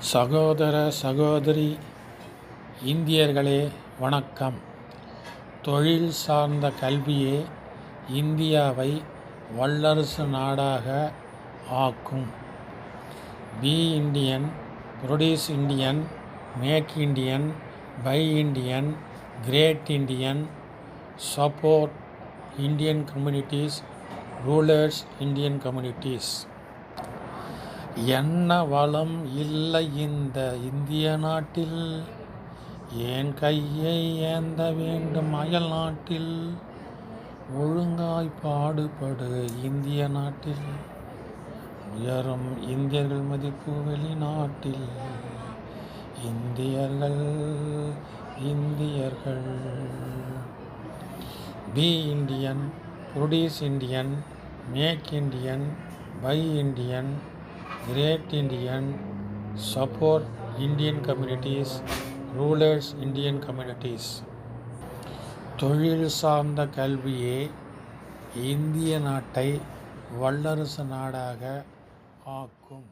சகோதர சகோதரி இந்தியர்களே வணக்கம். தொழில் சார்ந்த கல்வியே இந்தியாவை வல்லரசு நாடாக ஆக்கும். Be Indian produce Indian make Indian buy Indian great Indian support Indian communities rulers Indian communities என்ன வளம் இல்லை இந்த இந்திய நாட்டில்? என் கையை ஏந்த வேண்டும் அயல் நாட்டில்? ஒழுங்காய் பாடுபடு இந்திய நாட்டில். உயரும் இந்தியர்கள் மதிப்பு வெளிநாட்டில். இந்தியர்கள் இந்தியர்கள். Be Indian produce Indian make Indian buy Indian great Indian support Indian communities rulers Indian communities தொழில் சார்ந்த கல்வியே இந்திய நாட்டை வல்லரசு நாடாக ஆக்கும்.